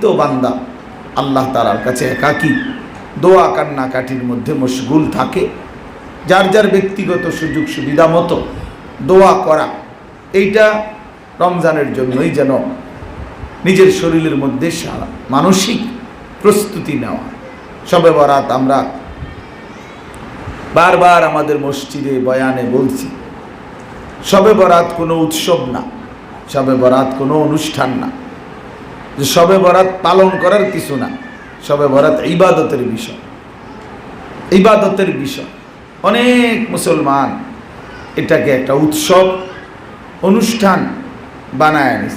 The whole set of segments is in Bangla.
অতিরিক্ত বান্দা, আল্লাহ তালার কাছে একাকী। দোয়া কান্নাকাটির মধ্যে মশগুল থাকে। যার যার ব্যক্তিগত সুযোগ সুবিধা মতো দোয়া করা, এইটা রমজানের জন্যই যেন নিজের শরীরের মধ্যে সারা মানসিক প্রস্তুতি নেওয়া। সবে বরাত আমরা বারবার আমাদের মসজিদে বয়ানে বলছি, সবে বরাত কোনো উৎসব না, সবে বরাত কোনো অনুষ্ঠান না। যে সবে বরাত পালন করার কিছু না। সবে বরাত ইবাদতের বিষয়। ইবাদতের বিষয়। অনেক মুসলমান এটাকে একটা উৎসব, অনুষ্ঠান বানায় আনিস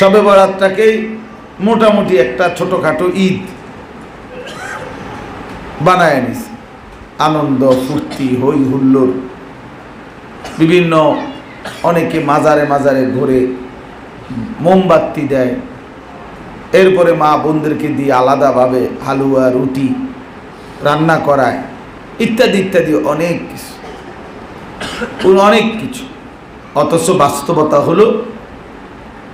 সবে বরাতটাকেই মোটামুটি একটা ছোটোখাটো ঈদ বানায় আনিছে। আনন্দ, ফুর্তি হই হুল্লোড় বিভিন্ন অনেকে মাজারে মাজারে ঘুরে মোমবাতি দেয়। এরপরে মা বোনদেরকে দিয়ে আলাদাভাবে হালুয়া, রুটি রান্না করায়। ইত্যাদি ইত্যাদি অনেক কিছু। অনেক কিছু। অথচ বাস্তবতা হলো,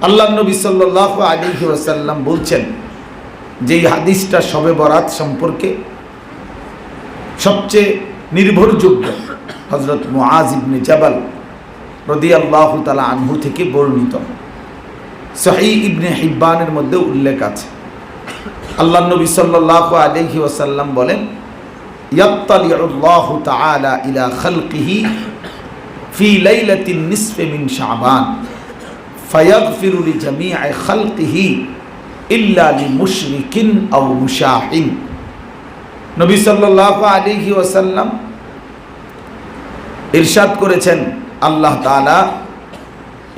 আল্লাহ নবী সাল্লাহ আলী ওয়াসাল্লাম বলছেন যে এই হাদিসটা সবে বরাত সম্পর্কে সবচেয়ে নির্ভরযোগ্য। হজরত মুআজ ইবনে জাবাল রদি আল্লাহ তালা আনহু থেকে বর্ণিত। সহি ইবনে হিব্বানের মধ্যে উল্লেখ আছে। আল্লাহ নবী সাল্লাহ আলহি ওয়াসাল্লাম বলেন তাআলা ওয়াসাল্লাম ইরশাদ করেছেন, আল্লাহ তালা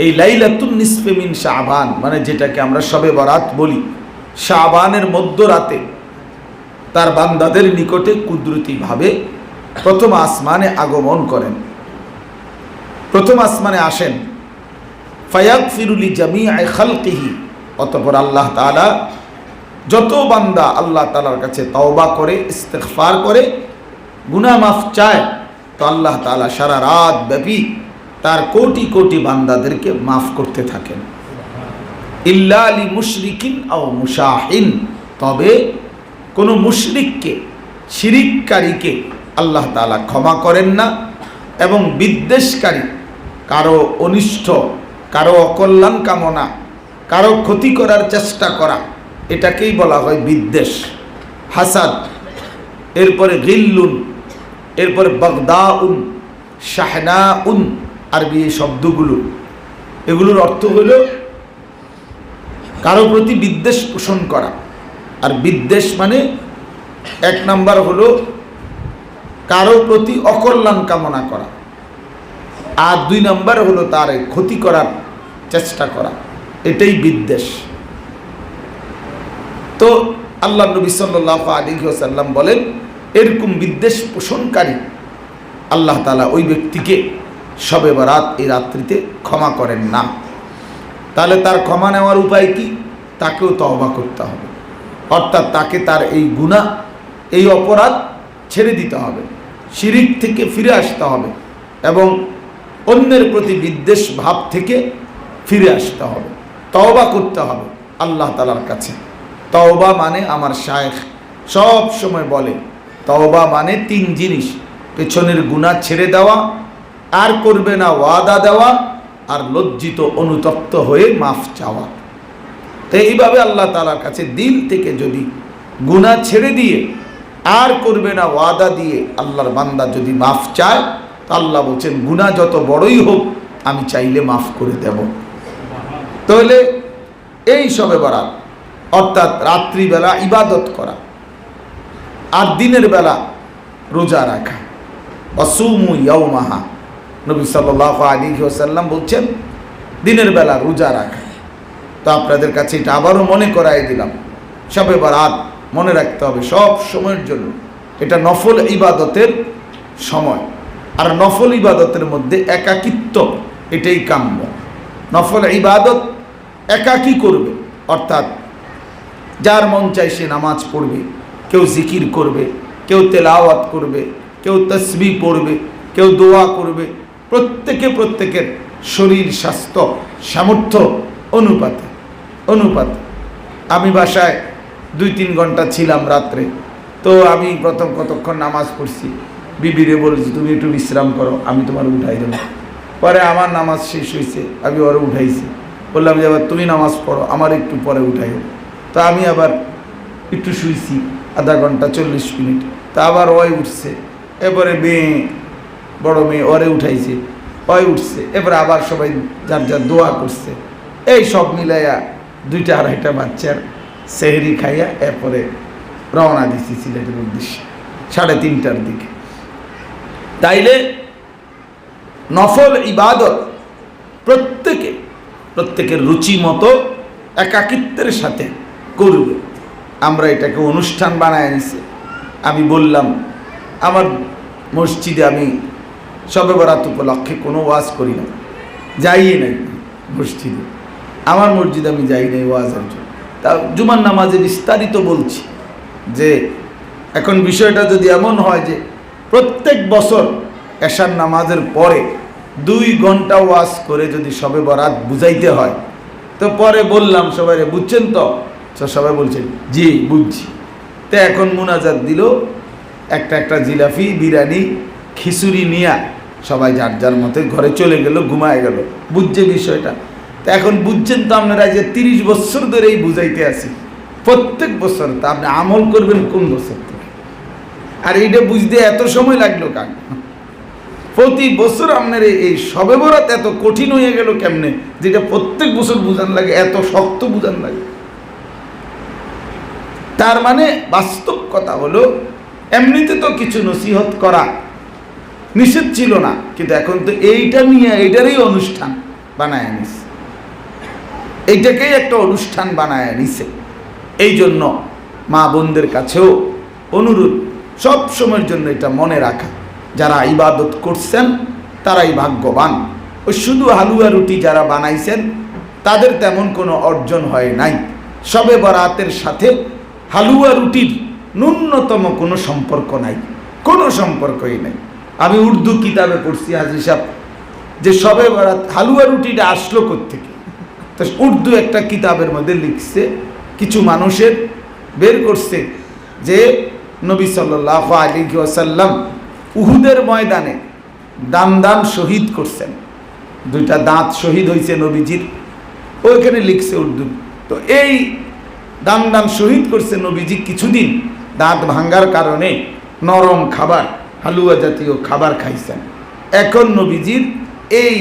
এই লাইলাতুন নিসফে মিন শাহবান মানে যেটাকে আমরা সবে বরাত বলি। শাহবানের মধ্যরাতে তার বান্দাদের নিকটে কুদরতিভাবে প্রথম আসমানে আগমন করেন। প্রথম আসমানে আসেন ফায়াক ফিরুলি জামি খালকিহি, অতপর আল্লাহ তালা যত বান্দা আল্লাহ তালার কাছে তওবা করে ইস্তেকফার করে গুনা মাফ চায়, তো আল্লাহ তালা সারা রাত ব্যাপী তার কোটি কোটি বান্দাদেরকে মাফ করতে থাকেন। ইল্লা আলী মুশরিকিন ও মুশাহিন। তবে কোনো মুশরিককে, শিরিককারীকে আল্লাহ তালা ক্ষমা করেন না এবং বিদ্বেষকারী, কারও অনিষ্ট, কারও অকল্যাণ কামনা, কারও ক্ষতি করার চেষ্টা করা, এটাকেই বলা হয় বিদ্বেষ। হাসাদ, এরপরে গিল্লুন, এরপরে বগদাউন, শাহনাউন আরবি এই শব্দগুলো। এগুলোর অর্থ হলো কারও প্রতি বিদ্বেষ পোষণ করা। আর বিদ্বেষ মানে এক নাম্বার হলো কারও প্রতি অকল্যাণ কামনা করা। আর দুই নাম্বার হলো তার ক্ষতি করার চেষ্টা করা। এটাই বিদ্বেষ। তো আল্লাহ নবী সাল্লাহ আলী সাল্লাম বলেন, এরকম বিদ্বেষ পোষণকারী আল্লাহ তালা ওই ব্যক্তিকে সবে বরাত এই রাত্রিতে ক্ষমা করেন না। তাহলে তার ক্ষমা নেওয়ার উপায় কি? তাকেও তহবা করতে হবে। অর্থাৎ তাকে তার এই গুণা এই অপরাধ ছেড়ে দিতে হবে। শিরিক থেকে ফিরে আসতে হবে এবং অন্যের প্রতি বিদ্বেষ ভাব থেকে ফিরে আসতে হবে। তওবা করতে হবে আল্লাহ তালার কাছে। তওবা মানে আমার শায়েখ। সব সময় বলে, তওবা মানে তিন জিনিস। পেছনের গুণা ছেড়ে দেওয়া আর করবে না ওয়াদা দেওয়া আর লজ্জিত অনুতপ্ত হয়ে মাফ চাওয়া। তো এইভাবে আল্লাহ তালার কাছে দিল থেকে যদি গুণা ছেড়ে দিয়ে আর করবে না ওয়াদা দিয়ে আল্লাহর বান্দা যদি মাফ চায়, তা আল্লাহ বলছেন গুণা যত বড়ই হোক, আমি চাইলে মাফ করে দেব। তাহলে এই সবে বরাত, অর্থাৎ রাত্রিবেলা ইবাদত করা আর দিনের বেলা রোজা রাখা। অসুমু ইয়াউমাহা নবী সাল্লাহ আলী ওসাল্লাম বলছেন, দিনের বেলা রোজা রাখা। তো আপনাদের কাছে এটা আবারও মনে করাই দিলাম। সবে রাত মনে রাখতে হবে, সব সময়ের জন্য। এটা নফল ইবাদতের সময়। আর নফল ইবাদতের মধ্যে একাকিত্ব, এটাই কাম্য। নফল ইবাদত একাকি করবে, অর্থাৎ যার মন চাই সে নামাজ পড়বে, কেউ জিকির করবে, কেউ তেলাওয়াত করবে, কেউ তসবি পড়বে, কেউ দোয়া করবে প্রত্যেকে প্রত্যেকের শরীর, স্বাস্থ্য, সামর্থ্য, অনুপাতে, অনুপাত। আমি বাসায় দুই তিন ঘণ্টা ছিলাম রাত্রে। তো আমি প্রথম কতক্ষণ নামাজ পড়ছি। বিবিরে বলছি, তুমি একটু বিশ্রাম করো, আমি তোমার উঠাই দেবো। পরে আমার নামাজ শেষ হয়েছে, আমি ওরা উঠাইছি। বললাম যে আবার তুমি নামাজ পড়ো, আমার একটু পরে উঠাইও। তো আমি আবার একটু শুইছি, আধা ঘণ্টা চল্লিশ মিনিট। তা আবার ওই উঠছে। এরপরে মেয়ে বড় মেয়ে ওরে উঠাইছে, ওই উঠছে এরপরে আবার সবাই যার যার দোয়া করছে। এই সব মিলাইয়া দুইটা আড়াইটা বাচ্চার সেহরি খাইয়া এরপরে রওনা দিছি সিলেটের উদ্দেশ্যে, সাড়ে তিনটার দিকে। তাইলে নফল ইবাদত প্রত্যেকে, প্রত্যেকের রুচি মতো একাকিত্বের সাথে করবে। আমরা এটাকে অনুষ্ঠান বানায় নিছি আমি বললাম, আমার মসজিদে আমি সবে বরাত উপলক্ষে কোনো ওয়াজ করি না যাইয়ে নাই মসজিদে। আমার মসজিদে আমি যাই নাই ওয়াজের জন্য তা জুমার নামাজে বিস্তারিত বলছি যে, এখন বিষয়টা যদি এমন হয় যে, প্রত্যেক বছর এশার নামাজের পরে দুই ঘণ্টা ওয়াজ করে যদি সবে বরাত বুঝাইতে হয়, তো পরে বললাম সবাই বুঝছেন তো সবাই বলছেন, জি, বুঝছি। তো এখন মুনাজাত দিল, একটা একটা জিলাপি, বিরিয়ানি, খিচুড়ি নিয়া সবাই যার যার মতে ঘরে চলে গেল, ঘুমায় গেল, বুঝছে বিষয়টা। তো এখন বুঝছেন তো আপনারা যে তিরিশ বছর ধরেই বুঝাইতে আছি। প্রত্যেক বছর তা আপনি আমল করবেন কোন বছর থেকে? আর এইটা বুঝতে এত সময় লাগল কাক প্রতি বছর আপনার এই সবে বরাত এত কঠিন হয়ে গেল কেমনে? যেটা প্রত্যেক বছর বুঝান লাগে, এত শক্ত বুঝান লাগে। তার মানে বাস্তব কথা হলো, এমনিতে তো কিছু নসিহত করা। নিষেধ ছিল না। কিন্তু এখন তো এইটা নিয়ে, এইটারই অনুষ্ঠান বানায় নিছে। এইটাকেই একটা অনুষ্ঠান বানায় নিছে। এই জন্য মা বোনদের কাছেও অনুরোধ, সব সময়ের জন্য এটা মনে রাখা। যারা ইবাদত করছেন, তারাই ভাগ্যবান। ওই শুধু হালুয়া রুটি যারা বানাইছেন, তাদের তেমন কোনো অর্জন হয় নাই। সবে বরাতের সাথে হালুয়া রুটির ন্যূনতম কোনো সম্পর্ক নাই। কোনো সম্পর্কই নাই। আমি উর্দু কিতাবে পড়ছি, হাজি সাহেব। যে সবে বরাত হালুয়া রুটিটা আসলো থেকে তো উর্দু একটা কিতাবের মধ্যে লিখছে, কিছু মানুষের বের করছে যে নবী সাল্লাহ আলী ওয়াসাল্লাম উহুদের ময়দানে দান দান শহীদ করছেন। দুইটা দাঁত শহীদ হয়েছে নবীজির। ওইখানে লিখছে উর্দু। তো এই দান দান শহীদ করছে নবীজি কিছুদিন দাঁত ভাঙ্গার কারণে নরম খাবার হালুয়া জাতীয় খাবার খাইছেন। এখন নবীজির এই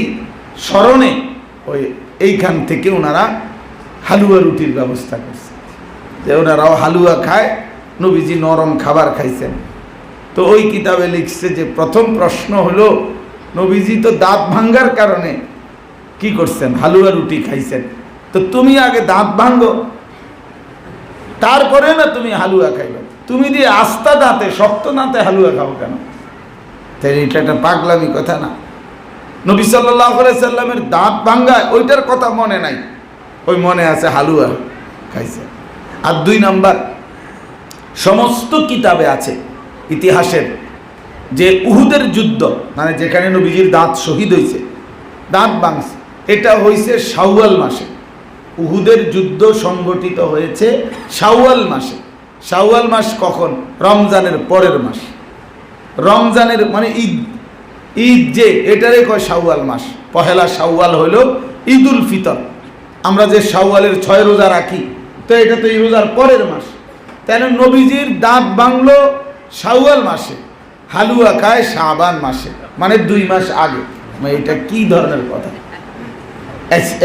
স্মরণে ওই এইখান থেকে ওনারা হালুয়া রুটির ব্যবস্থা করছে যে ওনারাও হালুয়া খায়, নবীজি নরম খাবার খাইছেন। তো ওই কিতাবে লিখছে যে প্রথম প্রশ্ন হলো, নবীজি তো দাঁত ভাঙ্গার কারণে কি করছেন? হালুয়া রুটি খাইছেন। তো তুমি আগে দাঁত ভাঙ্গো। তারপরে না তুমি হালুয়া খাইবে? তুমি দিয়ে আস্তা দাঁতে শক্ত দাঁতে হালুয়া খাও কেন? তাই এটা একটা পাগলামি কথা না। নবী সাল্লাহ সাল্লামের দাঁত ভাঙ্গায় ওইটার কথা মনে নাই। ওই মনে আছে হালুয়া খাইছে। আর দুই নাম্বার সমস্ত কিতাবে আছে ইতিহাসের যে উহুদের যুদ্ধ মানে যেখানে নবীজির দাঁত শহীদ হয়েছে দাঁত ভাঙছে এটা হয়েছে শাওয়াল মাসে। উহুদের যুদ্ধ সংগঠিত হয়েছে শাওয়াল মাসে। শাওয়াল মাস কখন? রমজানের পরের মাস। রমজানের মানে ঈদ। ঈদ যে, এটারে কয় শাওয়াল মাস। পহেলা শাওয়াল হলো ঈদুল ফিতর। আমরা যে শাওয়ালের ছয় রোজা রাখি, তো এটা তো এই রোজার পরের মাস। তাই নবীজির দাঁত বাংলো শাওয়াল মাসে, হালুয়া খায় শাবান মাসে মানে দুই মাস আগে। মানে এটা কি ধরনের কথা?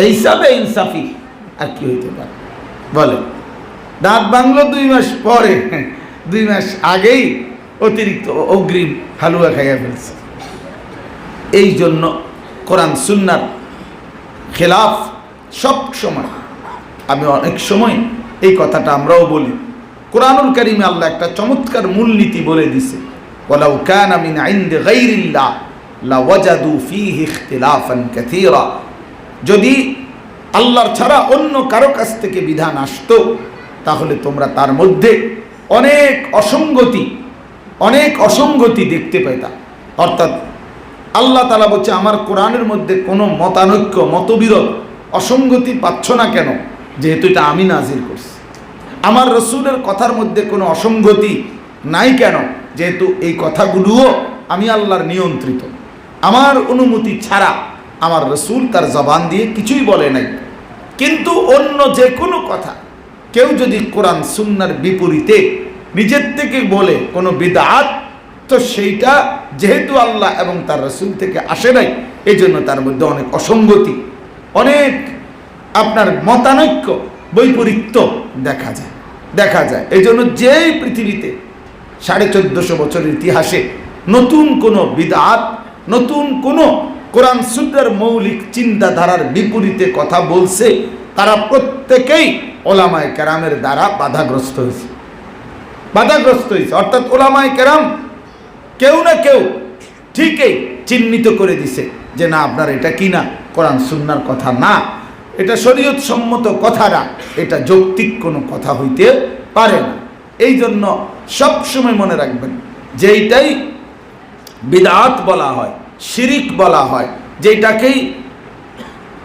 এই হিসাবে ইনসাফি। আর কি হইতে পারে? বলে দাঁত বাংলো দুই মাস পরে, দুই মাস আগেই অতিরিক্ত অগ্রিম হালুয়া খাইয়া ফেলছে। এই জন্য কোরআন সুন্নার খেলাফ সব সময়, আমি অনেক সময় এই কথাটা আমরাও বলি। কোরআনুল কারিমে আল্লাহ একটা চমৎকার মূলনীতি বলে দিছে, ওয়ালাউ কানা মিন ইনদি গায়রিল্লাহ লাওয়াজাদু ফীহি ইখতিলাফান কাসীরা যদি আল্লাহর ছাড়া অন্য কারও কাছ থেকে বিধান আসতো তাহলে তোমরা তার মধ্যে অনেক অসঙ্গতি অনেক অসঙ্গতি দেখতে পেতা অর্থাৎ আল্লাহ তালা বলছে, আমার কোরআনের মধ্যে কোনো মতানৈক্য, মতবিরোধ, অসঙ্গতি পাচ্ছ না কেন? যেহেতু এটা আমি নাজির করছি। আমার রসুলের কথার মধ্যে কোনো অসঙ্গতি নাই কেন? যেহেতু এই কথাগুলোও আমি আল্লাহর নিয়ন্ত্রিত। আমার অনুমতি ছাড়া আমার রসুল তার জবান দিয়ে কিছুই বলে নাই। কিন্তু অন্য যে কোনো কথা কেউ যদি কোরআন সুন্নার বিপরীতে নিজের থেকে বলে কোনো বিদাত, তো সেইটা যেহেতু আল্লাহ এবং তার রসুল থেকে আসে নাই এই জন্য তার মধ্যে অনেক অসঙ্গতি, অনেক আপনার মতানৈক্য, বৈপরীত্য দেখা যায় দেখা যায়। এই জন্য যেই পৃথিবীতে সাড়ে চোদ্দশো বছরের ইতিহাসে নতুন কোনো বিদাত, নতুন কোনো কোরআন সুন্নার মৌলিক চিন্তাধারার বিপরীতে কথা বলছে, তারা প্রত্যেকেই ওলামায় কেরামের দ্বারা বাধাগ্রস্ত হয়েছে। বাধাগ্রস্ত হয়েছে। অর্থাৎ ওলামায় কেরাম কেউ না কেউ ঠিকই চিহ্নিত করে দিছে যে না, আপনার এটা কি না? কোরআন সুন্নার কথা না। এটা শরীয়ত সম্মত কথা না। এটা যৌক্তিক কোনো কথা হইতে পারে না। এই জন্য সবসময় মনে রাখবেন যে এইটাই বিদাত বলা হয়, শিরিক বলা হয় যেটাকেই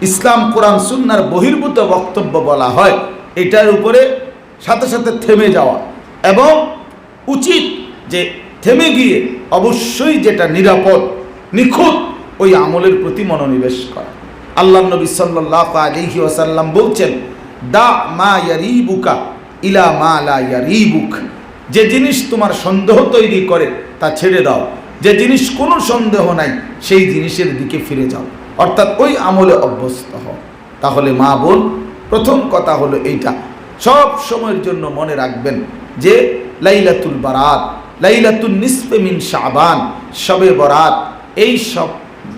ইসলাম, কোরআন, সুন্নার বহির্ভূত বক্তব্য বলা হয় এটার উপরে সাথে সাথে থেমে যাওয়া। এবং উচিত যে থেমে গিয়ে অবশ্যই যেটা নিরাপদ, নিখুঁত, ওই আমলের প্রতি মনোনিবেশ করা। আল্লাহ নবী সাল্লাহ আলিহি ওয়াসাল্লাম বলছেন, দা মা ইয়ারিবুকা ইলা মা লা ইয়ারিবুক। যে জিনিস তোমার সন্দেহ তৈরি করে, তা ছেড়ে দাও। যে জিনিস কোনো সন্দেহ নাই, সেই জিনিসের দিকে ফিরে যাও। অর্থাৎ ওই আমলে অভ্যস্ত হও। তাহলে মা বোন প্রথম কথা হলো এইটা। সব সময়ের জন্য মনে রাখবেন যে লাইলাতুল বারাত লাইলাতুল নিসফে মিন শাবান, শবে বরাত, এই সব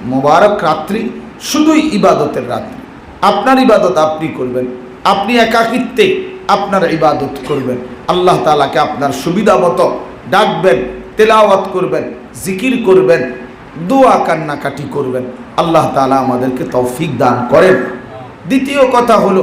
মোবারক রাত্রি শুধুই ইবাদতের রাত্রি। আপনার ইবাদত আপনি করবেন, আপনি একাকিত্বে আপনার ইবাদত করবেন। আল্লাহ তালাকে আপনার সুবিধা মতো ডাকবেন, তেলাওয়াত করবেন, জিকির করবেন, দোয়া কান্নাকাটি করবেন। আল্লাহ তালা আমাদেরকে তৌফিক দান করেন। দ্বিতীয় কথা হলো